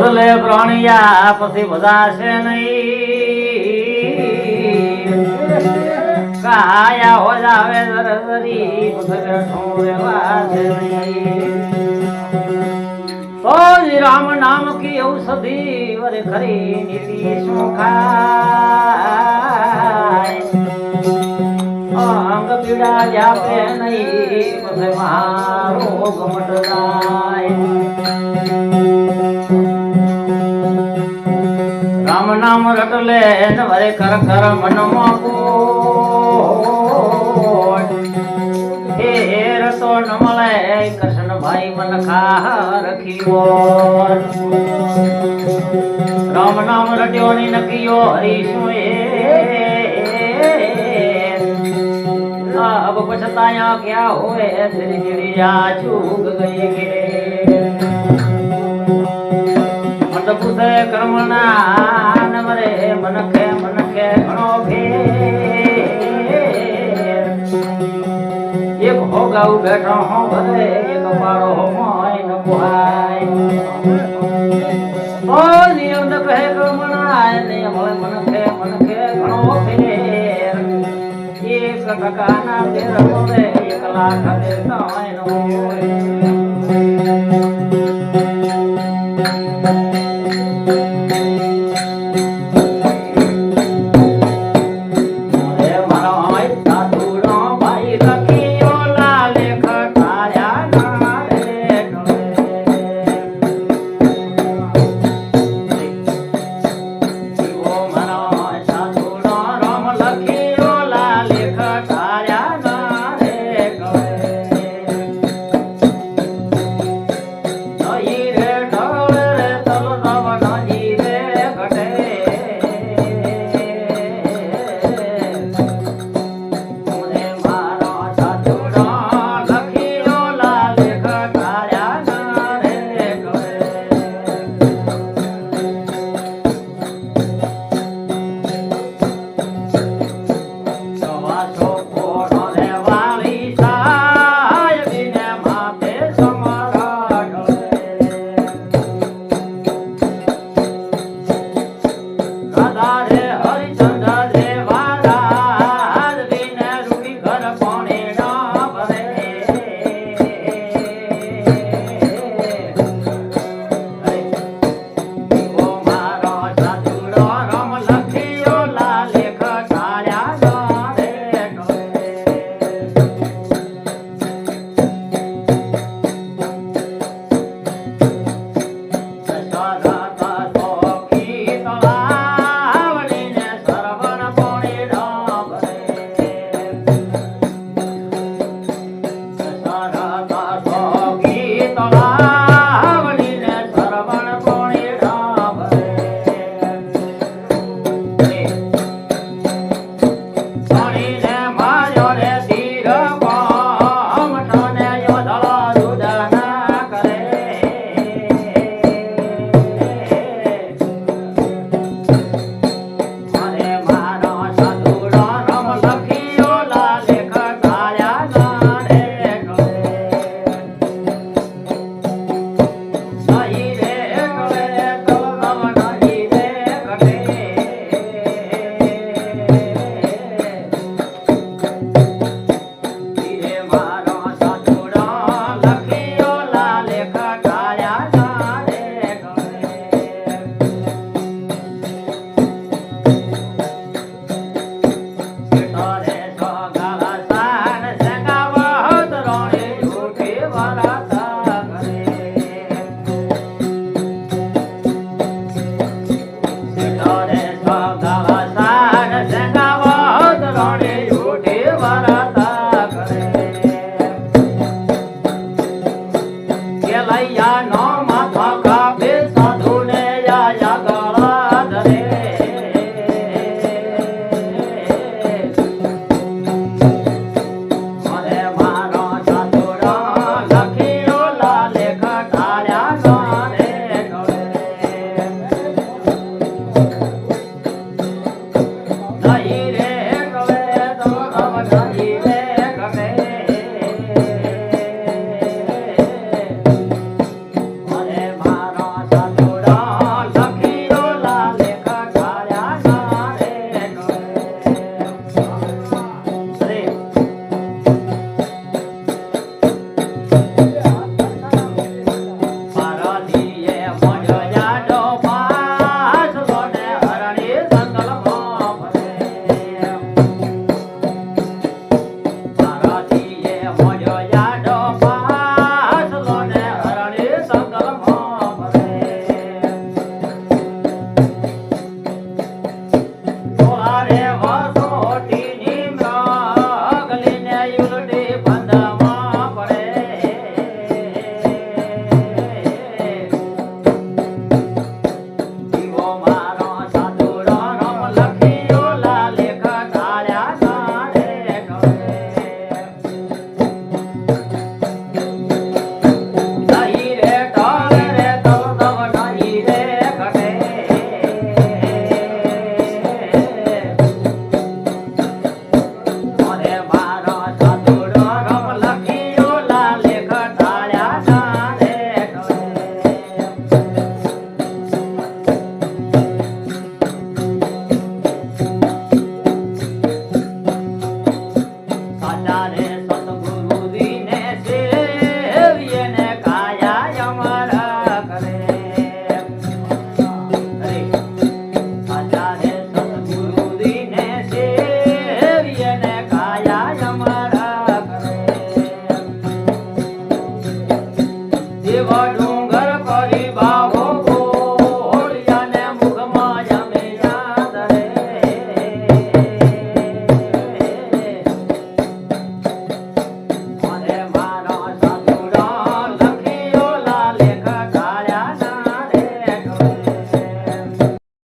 બદલે પ્રાણિયા પછી બધાશે નહીં. કાયા હો જાવે દરદરી જ રામ નામ કી ઔષધિ, વરે ખરી નીતિ શું ખાય? અંગ પીડા જાપે નહીં મારો ગમટ જાય રામ નામ રટલે વરે કર કર મનમાં કોટ હે રસો ન મળે કૃષ્ણ ભાઈ મન ખા રખીઓ રામ નામ રટ્યો ની નકીયો હરીશું એ અબ પછતાયા ક્યાં હોય તેરી ગિરિયા છૂગ ગઈ કે અદભુત કર્મના નમરે મનખે મનખે ઘણો ફેર એક હો ગાઉ બેઠો હો ભરે એક પાડો હો મોય ન પુહાય. ઓ નિયમ ન કહે કર્મના ને હોય મનખે મનખે ઘણો ફેર એક ટકાના ફેર એક લાખ નો હોય.